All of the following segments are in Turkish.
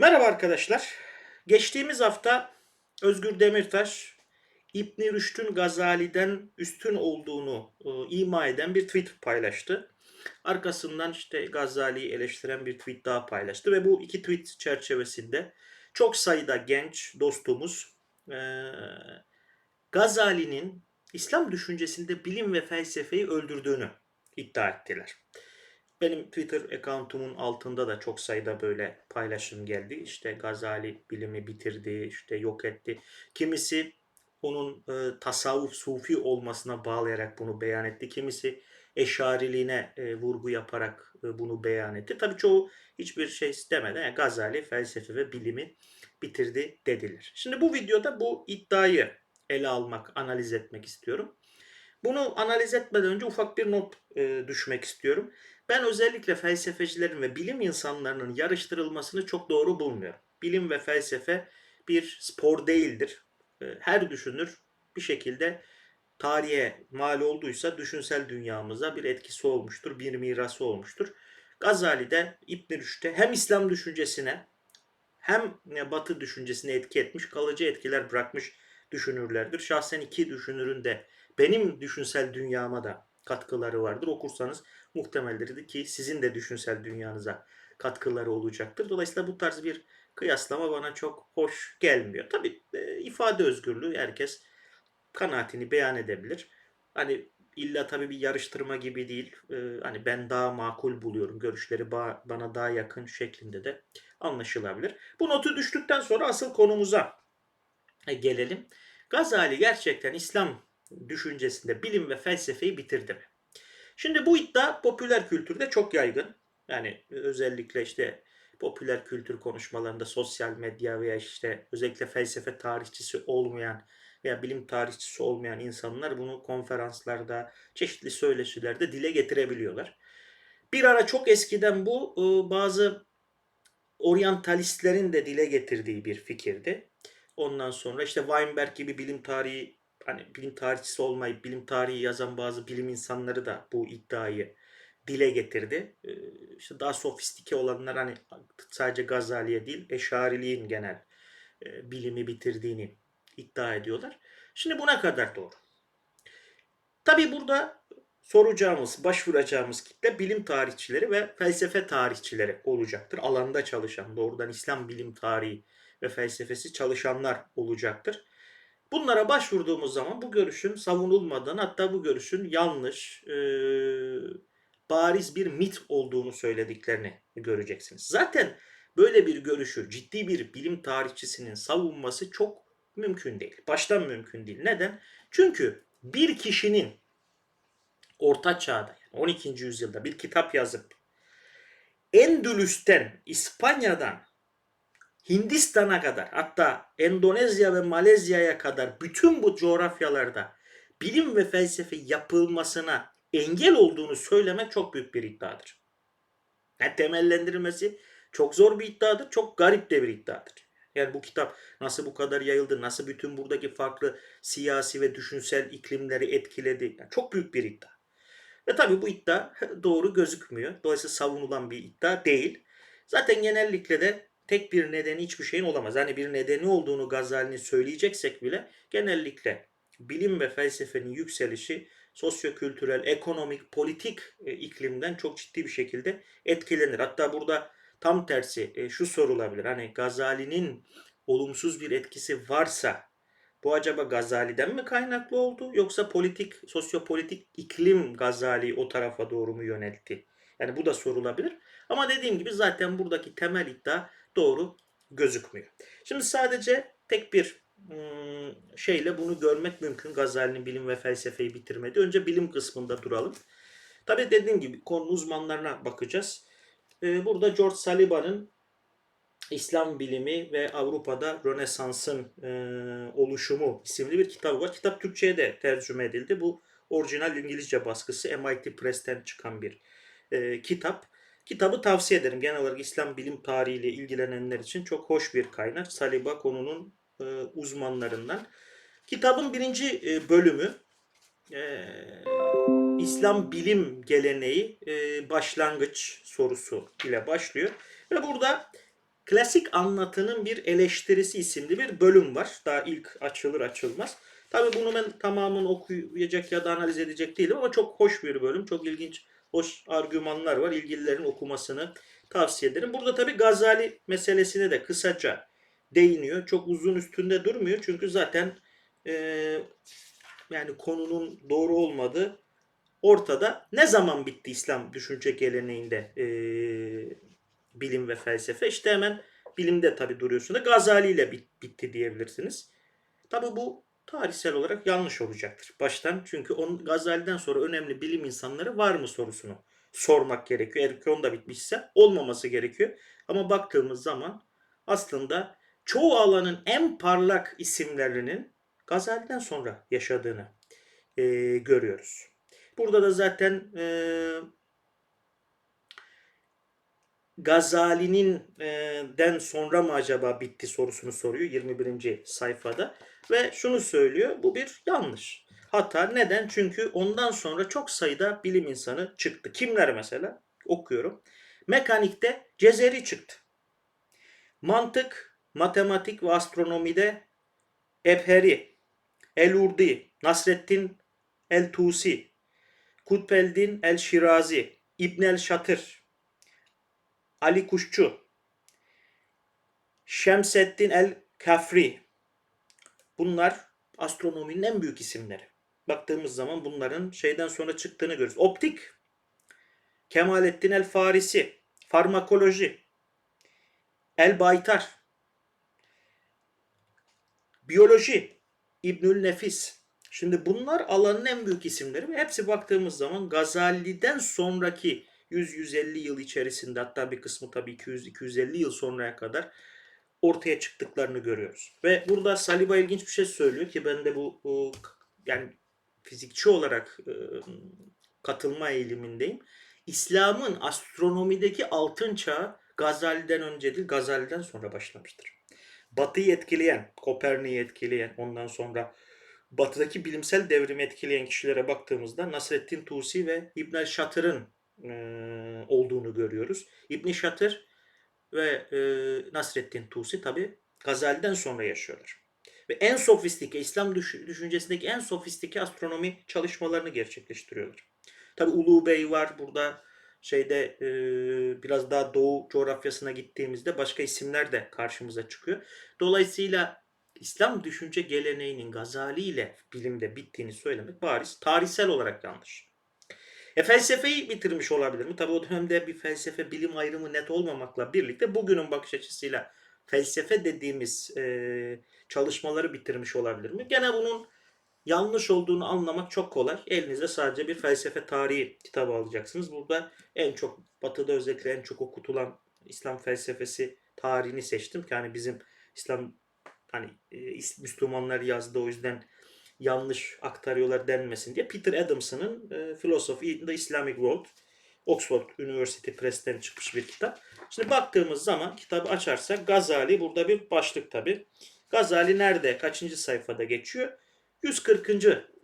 Merhaba arkadaşlar. Geçtiğimiz hafta Özgür Demirtaş İbn Rüşd'ün Gazali'den üstün olduğunu e, ima eden bir tweet paylaştı. Arkasından işte Gazali'yi eleştiren bir tweet daha paylaştı ve bu iki tweet çerçevesinde çok sayıda genç dostumuz e, Gazali'nin İslam düşüncesinde bilim ve felsefeyi öldürdüğünü iddia ettiler. Benim Twitter account'umun altında da çok sayıda böyle paylaşım geldi. İşte Gazali bilimi bitirdi, işte yok etti. Kimisi onun e, tasavvuf sufi olmasına bağlayarak bunu beyan etti. Kimisi eşariliğine e, vurgu yaparak e, bunu beyan etti. Tabii çoğu hiçbir şey istemeden yani Gazali felsefe ve bilimi bitirdi dediler. Şimdi bu videoda bu iddiayı ele almak, analiz etmek istiyorum. Bunu analiz etmeden önce ufak bir not e, düşmek istiyorum. Ben özellikle felsefecilerin ve bilim insanlarının yarıştırılmasını çok doğru bulmuyorum. Bilim ve felsefe bir spor değildir. E, Her düşünür bir şekilde tarihe mal olduysa düşünsel dünyamıza bir etkisi olmuştur, bir mirası olmuştur. Gazali de İbn Rüşd'e hem İslam düşüncesine hem Batı düşüncesine etki etmiş, kalıcı etkiler bırakmış düşünürlerdir. Şahsen iki düşünürün de benim düşünsel dünyama da katkıları vardır. Okursanız muhtemeldir ki sizin de düşünsel dünyanıza katkıları olacaktır. Dolayısıyla bu tarz bir kıyaslama bana çok hoş gelmiyor. Tabii e, ifade özgürlüğü herkes kanaatini beyan edebilir. Hani illa tabii bir yarıştırma gibi değil. E, hani ben daha makul buluyorum. Görüşleri ba- bana daha yakın şeklinde de anlaşılabilir. Bu notu düştükten sonra asıl konumuza e, gelelim. Gazali gerçekten İslam düşüncesinde bilim ve felsefeyi bitirdi mi? Şimdi bu iddia popüler kültürde çok yaygın. Yani özellikle işte popüler kültür konuşmalarında sosyal medya veya işte özellikle felsefe tarihçisi olmayan veya bilim tarihçisi olmayan insanlar bunu konferanslarda, çeşitli söyleşilerde dile getirebiliyorlar. Bir ara çok eskiden bu e, bazı oryantalistlerin de dile getirdiği bir fikirdi. Ondan sonra işte Weinberg gibi bilim tarihi hani bilim tarihçisi olmayıp bilim tarihi yazan bazı bilim insanları da bu iddiayı dile getirdi. Ee, işte daha sofistike olanlar hani sadece Gazali'ye değil Eşariliğin genel e, bilimi bitirdiğini iddia ediyorlar. Şimdi bu ne kadar doğru? Tabi burada soracağımız, başvuracağımız kitle bilim tarihçileri ve felsefe tarihçileri olacaktır. Alanda çalışan, doğrudan İslam bilim tarihi ve felsefesi çalışanlar olacaktır. Bunlara başvurduğumuz zaman bu görüşün savunulmadığını hatta bu görüşün yanlış, e, bariz bir mit olduğunu söylediklerini göreceksiniz. Zaten böyle bir görüşü ciddi bir bilim tarihçisinin savunması çok mümkün değil. Baştan mümkün değil. Neden? Çünkü bir kişinin Orta Çağ'da yani 12. yüzyılda bir kitap yazıp Endülüs'ten, İspanya'dan Hindistan'a kadar hatta Endonezya ve Malezya'ya kadar bütün bu coğrafyalarda bilim ve felsefe yapılmasına engel olduğunu söylemek çok büyük bir iddiadır. Yani temellendirilmesi çok zor bir iddiadır, çok garip de bir iddiadır. Yani bu kitap nasıl bu kadar yayıldı, nasıl bütün buradaki farklı siyasi ve düşünsel iklimleri etkiledi. Yani çok büyük bir iddia. Ve tabii bu iddia doğru gözükmüyor. Dolayısıyla savunulan bir iddia değil. Zaten genellikle de tek bir nedeni hiçbir şeyin olamaz. Hani bir nedeni olduğunu Gazali'nin söyleyeceksek bile genellikle bilim ve felsefenin yükselişi sosyo-kültürel, ekonomik, politik e, iklimden çok ciddi bir şekilde etkilenir. Hatta burada tam tersi e, şu sorulabilir. Hani Gazali'nin olumsuz bir etkisi varsa bu acaba Gazali'den mi kaynaklı oldu yoksa politik, sosyopolitik iklim Gazali'yi o tarafa doğru mu yöneltti? Yani bu da sorulabilir. Ama dediğim gibi zaten buradaki temel iddia doğru gözükmüyor. Şimdi sadece tek bir hmm, şeyle bunu görmek mümkün. Gazali'nin bilim ve felsefeyi bitirmedi. Önce bilim kısmında duralım. Tabi dediğim gibi konu uzmanlarına bakacağız. Ee, burada George Saliba'nın İslam bilimi ve Avrupa'da Rönesans'ın e, oluşumu isimli bir kitabı var. Kitap Türkçe'ye de tercüme edildi. Bu orijinal İngilizce baskısı MIT Press'ten çıkan bir e, kitap. Kitabı tavsiye ederim. Genel olarak İslam bilim tarihiyle ilgilenenler için çok hoş bir kaynak. Saliba konunun e, uzmanlarından. Kitabın birinci e, bölümü e, İslam bilim geleneği e, başlangıç sorusu ile başlıyor. Ve burada Klasik anlatının bir eleştirisi isimli bir bölüm var. Daha ilk açılır açılmaz. Tabii bunu ben tamamını okuyacak ya da analiz edecek değilim ama çok hoş bir bölüm. Çok ilginç, hoş argümanlar var. İlgililerin okumasını tavsiye ederim. Burada tabii Gazali meselesine de kısaca değiniyor. Çok uzun üstünde durmuyor. Çünkü zaten eee, yani konunun doğru olmadığı ortada. Ne zaman bitti İslam düşünce geleneğinde eee, bilim ve felsefe? İşte hemen bilimde tabii duruyorsunuz. Gazali ile bit- bitti diyebilirsiniz. Tabii bu tarihsel olarak yanlış olacaktır. Baştan çünkü on, Gazali'den sonra önemli bilim insanları var mı sorusunu sormak gerekiyor. Eğer ki onda bitmişse olmaması gerekiyor. Ama baktığımız zaman aslında çoğu alanın en parlak isimlerinin Gazali'den sonra yaşadığını eee, görüyoruz. Burada da zaten eee Gazali'nin eee, den sonra mı acaba bitti sorusunu soruyor 21. sayfada ve şunu söylüyor bu bir yanlış. Hata neden? Çünkü ondan sonra çok sayıda bilim insanı çıktı. Kimler mesela? Okuyorum. Mekanikte Cezeri çıktı. Mantık, matematik ve astronomide Ebheri, El-Urdi, Nasreddin El-Tusi, Kutbeldin El-Şirazi, İbn el-Şatır, Ali Kuşçu, Şemseddin el-Kafri. Bunlar astronominin en büyük isimleri. Baktığımız zaman bunların şeyden sonra çıktığını görürüz. Optik, Kemalettin el-Farisi, farmakoloji, el-Baytar, biyoloji, İbnül Nefis. Şimdi bunlar alanın en büyük isimleri hepsi baktığımız zaman Gazali'den sonraki 100-150 yıl içerisinde hatta bir kısmı tabii 200-250 yıl sonraya kadar ortaya çıktıklarını görüyoruz. Ve burada Saliba ilginç bir şey söylüyor ki ben de bu, bu yani fizikçi olarak e, katılma eğilimindeyim. İslam'ın astronomideki altın çağı Gazali'den önce değil, Gazali'den sonra başlamıştır. Batı'yı etkileyen, Kopernik'i etkileyen, ondan sonra Batı'daki bilimsel devrimi etkileyen kişilere baktığımızda Nasreddin Tusi ve İbn Şatır'ın olduğunu görüyoruz. İbn Şatır ve Nasreddin Tusi tabi Gazali'den sonra yaşıyorlar. Ve en sofistike, İslam düş- düşüncesindeki en sofistike astronomi çalışmalarını gerçekleştiriyorlar. Tabi Ulu Bey var burada şeyde biraz daha doğu coğrafyasına gittiğimizde başka isimler de karşımıza çıkıyor. Dolayısıyla İslam düşünce geleneğinin Gazali ile bilimde bittiğini söylemek bariz tarihsel olarak yanlış. E felsefeyi bitirmiş olabilir mi? Tabii o dönemde bir felsefe bilim ayrımı net olmamakla birlikte bugünün bakış açısıyla felsefe dediğimiz e, çalışmaları bitirmiş olabilir mi? Gene bunun yanlış olduğunu anlamak çok kolay. Elinize sadece bir felsefe tarihi kitabı alacaksınız. Burada en çok batıda özellikle en çok okutulan İslam felsefesi tarihini seçtim. Yani bizim İslam hani e, Müslümanlar yazdı o yüzden yanlış aktarıyorlar denmesin diye Peter Adamson'ın e, Philosophy in the Islamic World Oxford University Press'ten çıkmış bir kitap. Şimdi baktığımız zaman kitabı açarsak Gazali burada bir başlık tabi. Gazali nerede? Kaçıncı sayfada geçiyor? 140.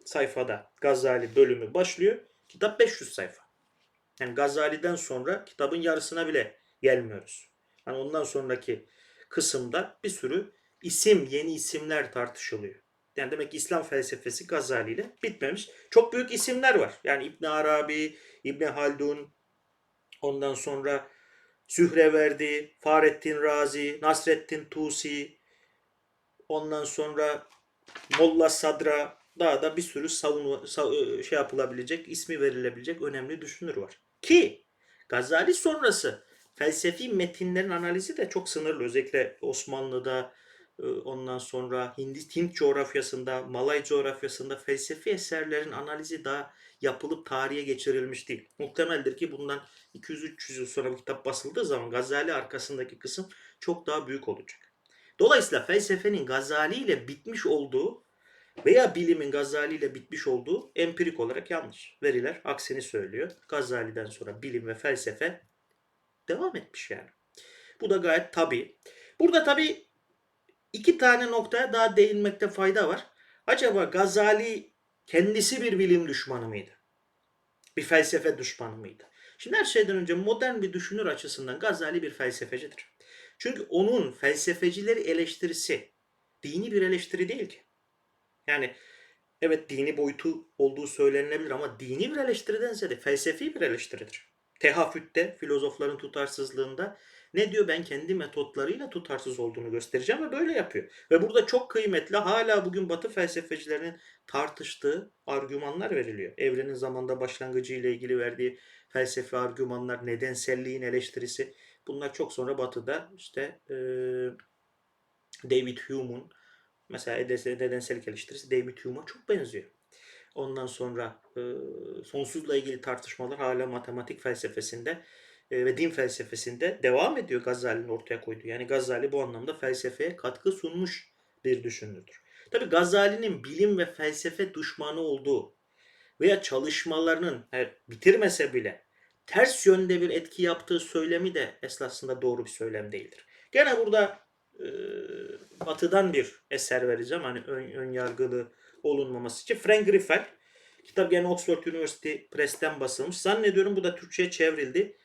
sayfada Gazali bölümü başlıyor. Kitap 500 sayfa. Yani Gazali'den sonra kitabın yarısına bile gelmiyoruz. Yani ondan sonraki kısımda bir sürü isim, yeni isimler tartışılıyor. Yani demek ki İslam felsefesi Gazali ile bitmemiş. Çok büyük isimler var. Yani İbn Arabi, İbn Haldun, ondan sonra Sühreverdi, Fahrettin Razi, Nasreddin Tusi, ondan sonra Molla Sadra, daha da bir sürü savunu, sa- şey yapılabilecek, ismi verilebilecek önemli düşünür var. Ki Gazali sonrası felsefi metinlerin analizi de çok sınırlı. Özellikle Osmanlı'da, e, ondan sonra Hint, Hint coğrafyasında, Malay coğrafyasında felsefi eserlerin analizi daha yapılıp tarihe geçirilmiş değil. Muhtemeldir ki bundan 200-300 yıl sonra bu kitap basıldığı zaman Gazali arkasındaki kısım çok daha büyük olacak. Dolayısıyla felsefenin Gazali ile bitmiş olduğu veya bilimin Gazali ile bitmiş olduğu empirik olarak yanlış. Veriler aksini söylüyor. Gazali'den sonra bilim ve felsefe devam etmiş yani. Bu da gayet tabii. Burada tabii iki tane noktaya daha değinmekte fayda var. Acaba Gazali kendisi bir bilim düşmanı mıydı? Bir felsefe düşmanı mıydı? Şimdi her şeyden önce modern bir düşünür açısından Gazali bir felsefecidir. Çünkü onun felsefecileri eleştirisi dini bir eleştiri değil ki. Yani evet dini boyutu olduğu söylenilebilir ama dini bir eleştiriden ziyade felsefi bir eleştiridir. Tehafütte, filozofların tutarsızlığında ne diyor? Ben kendi metotlarıyla tutarsız olduğunu göstereceğim ve böyle yapıyor. Ve burada çok kıymetli hala bugün Batı felsefecilerinin tartıştığı argümanlar veriliyor. Evrenin zamanda başlangıcı ile ilgili verdiği felsefi argümanlar, nedenselliğin eleştirisi. Bunlar çok sonra Batı'da işte e, David Hume'un mesela nedensellik eleştirisi David Hume'a çok benziyor. Ondan sonra e, sonsuzla ilgili tartışmalar hala matematik felsefesinde ve din felsefesinde devam ediyor Gazali'nin ortaya koyduğu. Yani Gazali bu anlamda felsefeye katkı sunmuş bir düşünürdür. Tabi Gazali'nin bilim ve felsefe düşmanı olduğu veya çalışmalarının evet, bitirmese bile ters yönde bir etki yaptığı söylemi de esasında doğru bir söylem değildir. Gene burada e, batıdan bir eser vereceğim. Hani ön, ön yargılı olunmaması için. Frank Griffel. Kitap gene Oxford University Press'ten basılmış. Zannediyorum bu da Türkçe'ye çevrildi.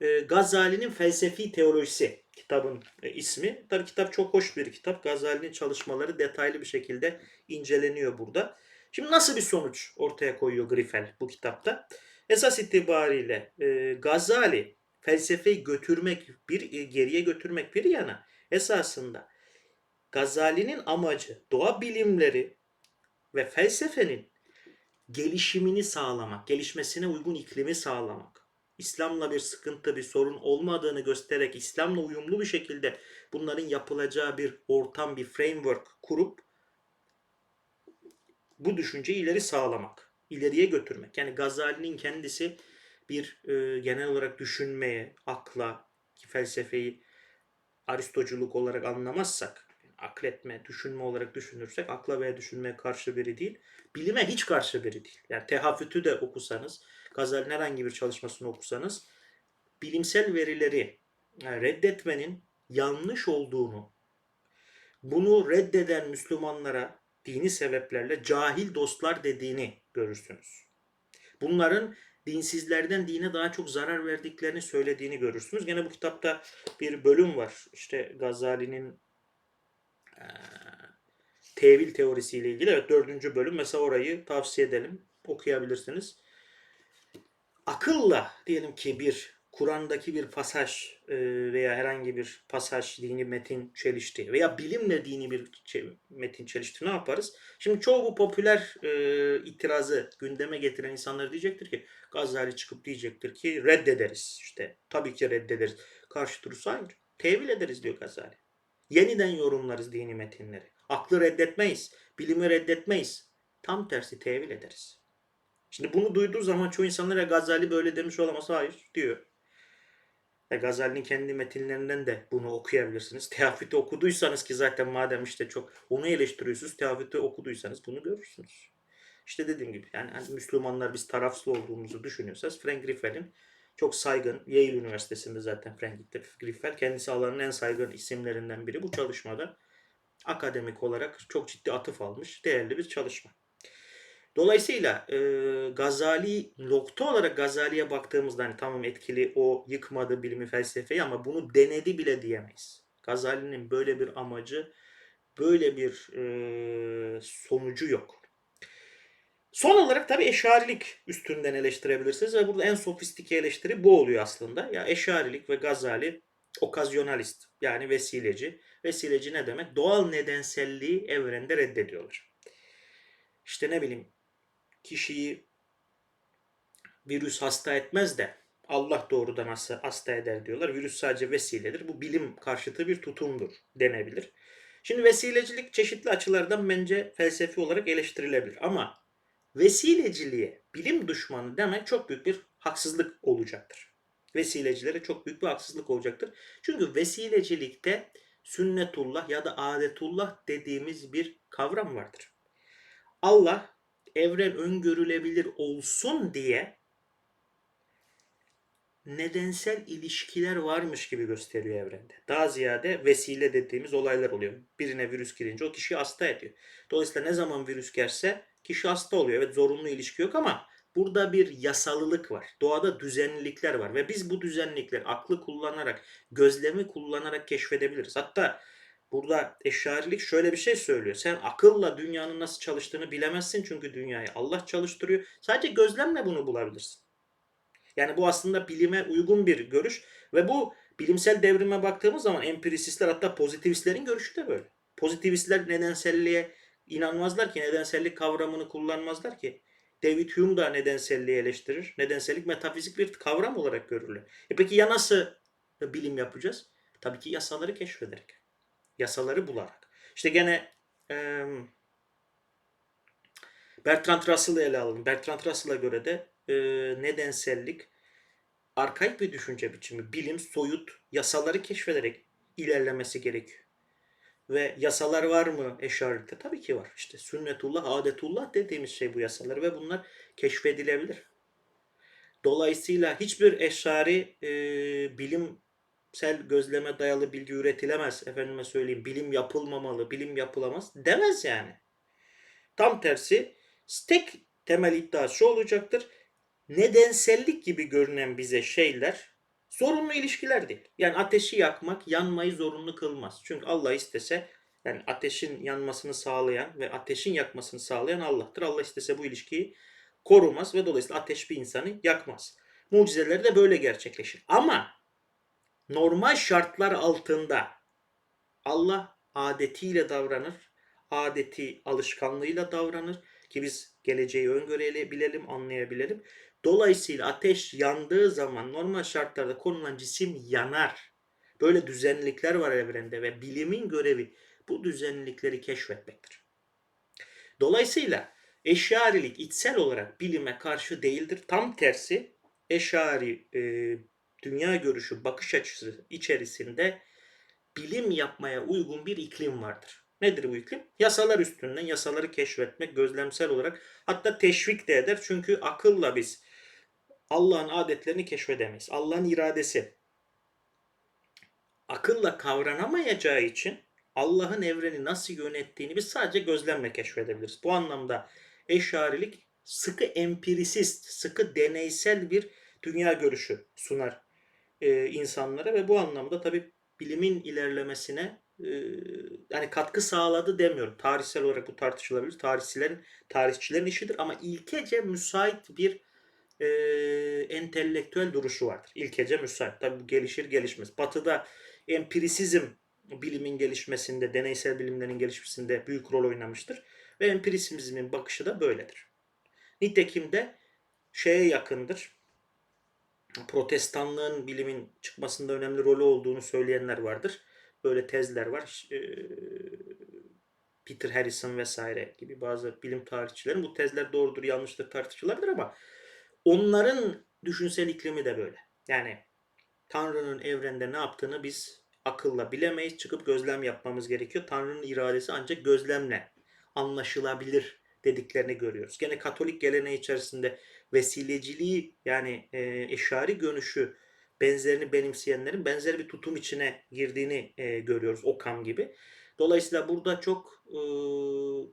E, Gazali'nin Felsefi Teolojisi kitabın e, ismi. Tabii kitap çok hoş bir kitap. Gazali'nin çalışmaları detaylı bir şekilde inceleniyor burada. Şimdi nasıl bir sonuç ortaya koyuyor Griffel bu kitapta? Esas itibariyle e, Gazali felsefeyi götürmek bir e, geriye götürmek bir yana esasında Gazali'nin amacı doğa bilimleri ve felsefenin gelişimini sağlamak, gelişmesine uygun iklimi sağlamak. İslam'la bir sıkıntı, bir sorun olmadığını göstererek İslam'la uyumlu bir şekilde bunların yapılacağı bir ortam, bir framework kurup bu düşünceyi ileri sağlamak, ileriye götürmek. Yani Gazali'nin kendisi bir e, genel olarak düşünmeye, akla, felsefeyi Aristoculuk olarak anlamazsak, akletme, düşünme olarak düşünürsek akla veya düşünmeye karşı biri değil, bilime hiç karşı biri değil. Yani tehafütü de okusanız, Gazali'nin herhangi bir çalışmasını okusanız, bilimsel verileri reddetmenin yanlış olduğunu, bunu reddeden Müslümanlara dini sebeplerle cahil dostlar dediğini görürsünüz. Bunların dinsizlerden dine daha çok zarar verdiklerini söylediğini görürsünüz. Gene bu kitapta bir bölüm var. İşte Gazali'nin tevil teorisiyle ilgili. Evet dördüncü bölüm. Mesela orayı tavsiye edelim. Okuyabilirsiniz. Akılla diyelim ki bir Kur'an'daki bir pasaj e, veya herhangi bir pasaj, dini metin çelişti veya bilimle dini bir metin çelişti ne yaparız? Şimdi çoğu bu popüler e, itirazı gündeme getiren insanlar diyecektir ki Gazali çıkıp diyecektir ki reddederiz. İşte tabii ki reddederiz. Karşı durursa hayır. Tevil ederiz diyor Gazali. Yeniden yorumlarız dini metinleri. Aklı reddetmeyiz. Bilimi reddetmeyiz. Tam tersi tevil ederiz. Şimdi bunu duyduğu zaman çoğu insanlar ya Gazali böyle demiş olamaz. Hayır diyor. E, Gazali'nin kendi metinlerinden de bunu okuyabilirsiniz. Teaffütü okuduysanız ki zaten madem işte çok onu eleştiriyorsunuz. Teaffütü okuduysanız bunu görürsünüz. İşte dediğim gibi yani hani Müslümanlar biz tarafsız olduğumuzu düşünüyorsanız Frank Griffel'in çok saygın Yale Üniversitesi'nde zaten Frank Griffel kendisi alanın en saygın isimlerinden biri bu çalışmada akademik olarak çok ciddi atıf almış değerli bir çalışma. Dolayısıyla e, Gazali nokta olarak Gazali'ye baktığımızda hani tamam etkili o yıkmadı bilimi felsefeyi ama bunu denedi bile diyemeyiz. Gazali'nin böyle bir amacı, böyle bir e, sonucu yok. Son olarak tabii eşarilik üstünden eleştirebilirsiniz ve burada en sofistike eleştiri bu oluyor aslında. Ya eşarilik ve Gazali okazyonalist yani vesileci. Vesileci ne demek? Doğal nedenselliği evrende reddediyorlar. İşte ne bileyim kişiyi virüs hasta etmez de Allah doğrudan hasta, eder diyorlar. Virüs sadece vesiledir. Bu bilim karşıtı bir tutumdur denebilir. Şimdi vesilecilik çeşitli açılardan bence felsefi olarak eleştirilebilir. Ama vesileciliğe bilim düşmanı demek çok büyük bir haksızlık olacaktır. Vesilecilere çok büyük bir haksızlık olacaktır. Çünkü vesilecilikte sünnetullah ya da adetullah dediğimiz bir kavram vardır. Allah evren öngörülebilir olsun diye nedensel ilişkiler varmış gibi gösteriyor evrende. Daha ziyade vesile dediğimiz olaylar oluyor. Birine virüs girince o kişiyi hasta ediyor. Dolayısıyla ne zaman virüs gelse kişi hasta oluyor. Evet zorunlu ilişki yok ama Burada bir yasalılık var. Doğada düzenlilikler var ve biz bu düzenlilikleri aklı kullanarak, gözlemi kullanarak keşfedebiliriz. Hatta burada eşarilik şöyle bir şey söylüyor. Sen akılla dünyanın nasıl çalıştığını bilemezsin çünkü dünyayı Allah çalıştırıyor. Sadece gözlemle bunu bulabilirsin. Yani bu aslında bilime uygun bir görüş ve bu bilimsel devrime baktığımız zaman empirisistler hatta pozitivistlerin görüşü de böyle. Pozitivistler nedenselliğe inanmazlar ki, nedensellik kavramını kullanmazlar ki. David Hume da nedenselliği eleştirir. Nedensellik metafizik bir kavram olarak görülür. E peki ya nasıl bilim yapacağız? Tabii ki yasaları keşfederek. Yasaları bularak. İşte gene e, Bertrand Russell'ı ele alalım. Bertrand Russell'a göre de e, nedensellik arkaik bir düşünce biçimi. Bilim, soyut, yasaları keşfederek ilerlemesi gerekiyor. Ve yasalar var mı eşarette? Tabii ki var. İşte sünnetullah, adetullah dediğimiz şey bu yasalar ve bunlar keşfedilebilir. Dolayısıyla hiçbir eşari e, bilimsel gözleme dayalı bilgi üretilemez. Efendime söyleyeyim bilim yapılmamalı, bilim yapılamaz demez yani. Tam tersi tek temel iddia şu olacaktır. Nedensellik gibi görünen bize şeyler zorunlu ilişkiler değil. Yani ateşi yakmak yanmayı zorunlu kılmaz. Çünkü Allah istese yani ateşin yanmasını sağlayan ve ateşin yakmasını sağlayan Allah'tır. Allah istese bu ilişkiyi korumaz ve dolayısıyla ateş bir insanı yakmaz. Mucizeleri de böyle gerçekleşir. Ama normal şartlar altında Allah adetiyle davranır. Adeti alışkanlığıyla davranır ki biz geleceği öngörebilelim, anlayabilelim. Dolayısıyla ateş yandığı zaman normal şartlarda konulan cisim yanar. Böyle düzenlilikler var evrende ve bilimin görevi bu düzenlilikleri keşfetmektir. Dolayısıyla eşarilik içsel olarak bilime karşı değildir. Tam tersi eşari e, dünya görüşü, bakış açısı içerisinde bilim yapmaya uygun bir iklim vardır. Nedir bu iklim? Yasalar üstünden yasaları keşfetmek gözlemsel olarak hatta teşvik de eder. Çünkü akılla biz Allah'ın adetlerini keşfedemeyiz. Allah'ın iradesi akılla kavranamayacağı için Allah'ın evreni nasıl yönettiğini biz sadece gözlemle keşfedebiliriz. Bu anlamda eşarilik sıkı empirisist, sıkı deneysel bir dünya görüşü sunar e, insanlara ve bu anlamda tabi bilimin ilerlemesine e, yani katkı sağladı demiyorum. Tarihsel olarak bu tartışılabilir. Tarihçilerin tarihçilerin işidir ama ilkece müsait bir e, entelektüel duruşu vardır. İlkece müsait. Tabi bu gelişir gelişmez. Batı'da empirisizm bilimin gelişmesinde, deneysel bilimlerin gelişmesinde büyük rol oynamıştır. Ve empirisizmin bakışı da böyledir. Nitekim de şeye yakındır. Protestanlığın bilimin çıkmasında önemli rolü olduğunu söyleyenler vardır. Böyle tezler var. E, Peter Harrison vesaire gibi bazı bilim tarihçilerin bu tezler doğrudur yanlıştır tartışılabilir ama onların düşünsel iklimi de böyle. Yani Tanrı'nın evrende ne yaptığını biz akılla bilemeyiz. Çıkıp gözlem yapmamız gerekiyor. Tanrı'nın iradesi ancak gözlemle anlaşılabilir dediklerini görüyoruz. Gene Katolik geleneği içerisinde vesileciliği yani e, eşari görünüşü benzerini benimseyenlerin benzer bir tutum içine girdiğini e, görüyoruz Okam gibi. Dolayısıyla burada çok e,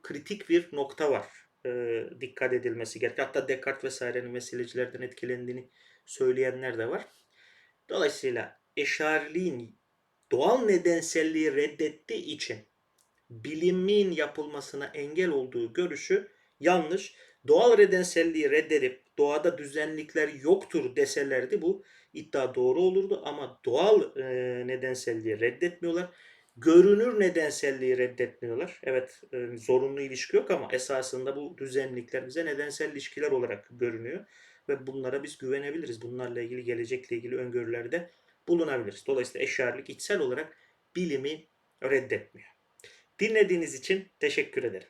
kritik bir nokta var. E, dikkat edilmesi gerekiyor. Hatta Descartes vesairenin vesilecilerden etkilendiğini söyleyenler de var. Dolayısıyla eşariliğin doğal nedenselliği reddettiği için bilimin yapılmasına engel olduğu görüşü yanlış. Doğal nedenselliği reddedip doğada düzenlikler yoktur deselerdi bu iddia doğru olurdu ama doğal e, nedenselliği reddetmiyorlar. Görünür nedenselliği reddetmiyorlar. Evet e, zorunlu ilişki yok ama esasında bu düzenlikler bize nedensel ilişkiler olarak görünüyor ve bunlara biz güvenebiliriz. Bunlarla ilgili gelecekle ilgili öngörülerde bulunabiliriz. Dolayısıyla eşarlık içsel olarak bilimi reddetmiyor. Dinlediğiniz için teşekkür ederim.